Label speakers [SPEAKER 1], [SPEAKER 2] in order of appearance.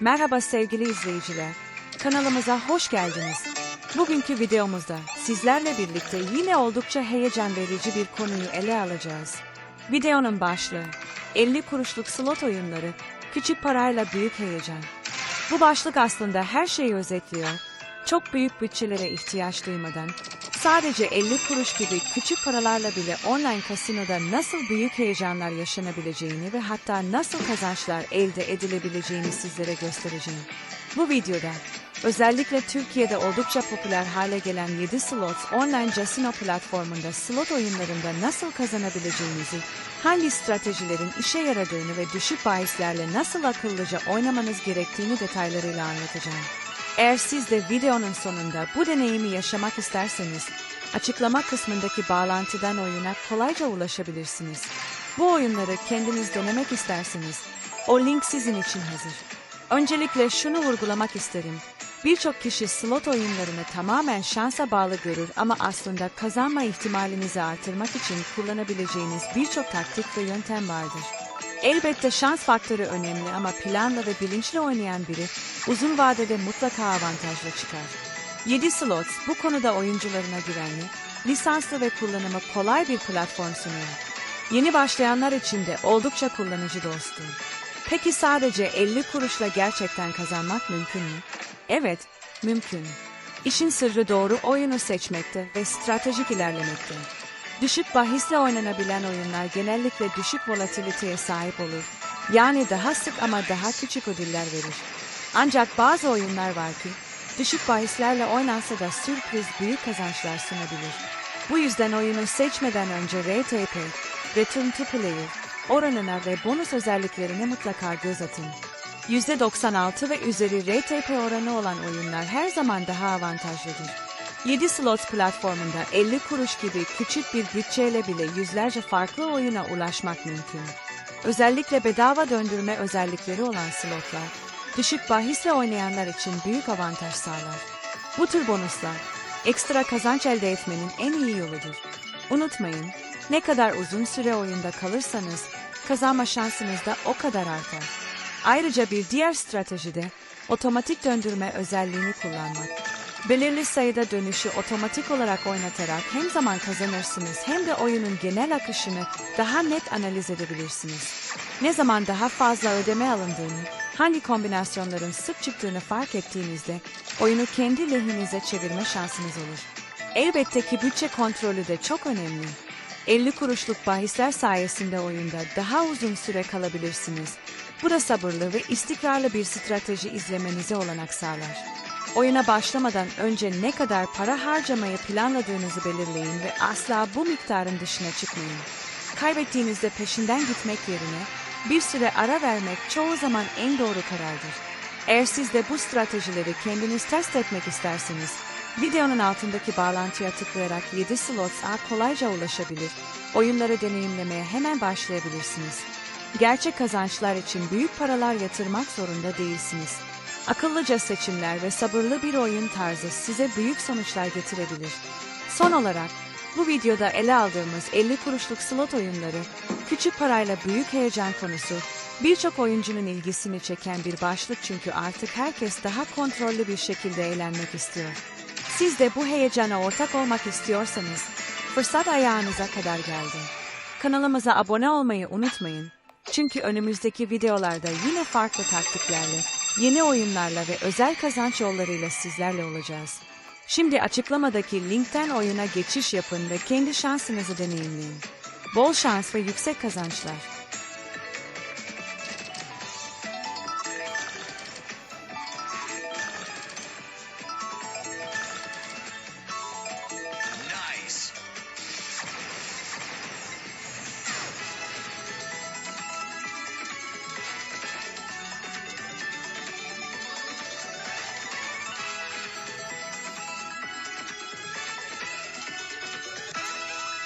[SPEAKER 1] Merhaba sevgili izleyiciler. Kanalımıza hoş geldiniz. Bugünkü videomuzda sizlerle birlikte yine oldukça heyecan verici bir konuyu ele alacağız. Videonun başlığı 50 kuruşluk slot oyunları, küçük parayla büyük heyecan. Bu başlık aslında her şeyi özetliyor. Çok büyük bütçelere ihtiyaç duymadan, sadece 50 kuruş gibi küçük paralarla bile online kasinoda nasıl büyük heyecanlar yaşanabileceğini ve hatta nasıl kazançlar elde edilebileceğini sizlere göstereceğim. Bu videoda özellikle Türkiye'de oldukça popüler hale gelen 7 slot online casino platformunda slot oyunlarında nasıl kazanabileceğinizi, hangi stratejilerin işe yaradığını ve düşük bahislerle nasıl akıllıca oynamanız gerektiğini detaylarıyla anlatacağım. Eğer siz de videonun sonunda bu deneyimi yaşamak isterseniz, açıklama kısmındaki bağlantıdan oyuna kolayca ulaşabilirsiniz. Bu oyunları kendiniz denemek isterseniz, o link sizin için hazır. Öncelikle şunu vurgulamak isterim. Birçok kişi slot oyunlarını tamamen şansa bağlı görür ama aslında kazanma ihtimalinizi artırmak için kullanabileceğiniz birçok taktik ve yöntem vardır. Elbette şans faktörü önemli ama planla ve bilinçli oynayan biri uzun vadede mutlaka avantajla çıkar. 7 Slots bu konuda oyuncularına güvenli, lisanslı ve kullanımı kolay bir platform sunuyor. Yeni başlayanlar için de oldukça kullanıcı dostu. Peki sadece 50 kuruşla gerçekten kazanmak mümkün mü? Evet, mümkün. İşin sırrı doğru oyunu seçmekte ve stratejik ilerlemekte. Düşük bahisle oynanabilen oyunlar genellikle düşük volatiliteye sahip olur. Yani daha sık ama daha küçük ödüller verir. Ancak bazı oyunlar var ki, düşük bahislerle oynansa da sürpriz büyük kazançlar sunabilir. Bu yüzden oyunu seçmeden önce RTP, Return to Player, oranına ve bonus özelliklerine mutlaka göz atın. %96 ve üzeri RTP oranı olan oyunlar her zaman daha avantajlıdır. 7 Slots platformunda 50 kuruş gibi küçük bir bütçeyle bile yüzlerce farklı oyuna ulaşmak mümkün. Özellikle bedava döndürme özellikleri olan slotlar, düşük bahisle oynayanlar için büyük avantaj sağlar. Bu tür bonuslar, ekstra kazanç elde etmenin en iyi yoludur. Unutmayın, ne kadar uzun süre oyunda kalırsanız, kazanma şansınız da o kadar artar. Ayrıca bir diğer strateji de otomatik döndürme özelliğini kullanmak. Belirli sayıda dönüşü otomatik olarak oynatarak hem zaman kazanırsınız hem de oyunun genel akışını daha net analiz edebilirsiniz. Ne zaman daha fazla ödeme alındığını, hangi kombinasyonların sık çıktığını fark ettiğinizde oyunu kendi lehinize çevirme şansınız olur. Elbette ki bütçe kontrolü de çok önemli. 50 kuruşluk bahisler sayesinde oyunda daha uzun süre kalabilirsiniz. Bu da sabırlı ve istikrarlı bir strateji izlemenize olanak sağlar. Oyuna başlamadan önce ne kadar para harcamayı planladığınızı belirleyin ve asla bu miktarın dışına çıkmayın. Kaybettiğinizde peşinden gitmek yerine bir süre ara vermek çoğu zaman en doğru karardır. Eğer siz de bu stratejileri kendiniz test etmek isterseniz, videonun altındaki bağlantıya tıklayarak 7 Slots'a kolayca ulaşabilir, oyunları deneyimlemeye hemen başlayabilirsiniz. Gerçek kazançlar için büyük paralar yatırmak zorunda değilsiniz. Akıllıca seçimler ve sabırlı bir oyun tarzı size büyük sonuçlar getirebilir. Son olarak, bu videoda ele aldığımız 50 kuruşluk slot oyunları, küçük parayla büyük heyecan konusu, birçok oyuncunun ilgisini çeken bir başlık çünkü artık herkes daha kontrollü bir şekilde eğlenmek istiyor. Siz de bu heyecana ortak olmak istiyorsanız, fırsat ayağınıza kadar geldi. Kanalımıza abone olmayı unutmayın. Çünkü önümüzdeki videolarda yine farklı taktiklerle, yeni oyunlarla ve özel kazanç yollarıyla sizlerle olacağız. Şimdi açıklamadaki linkten oyuna geçiş yapın ve kendi şansınızı deneyimleyin. Bol şans ve yüksek kazançlar.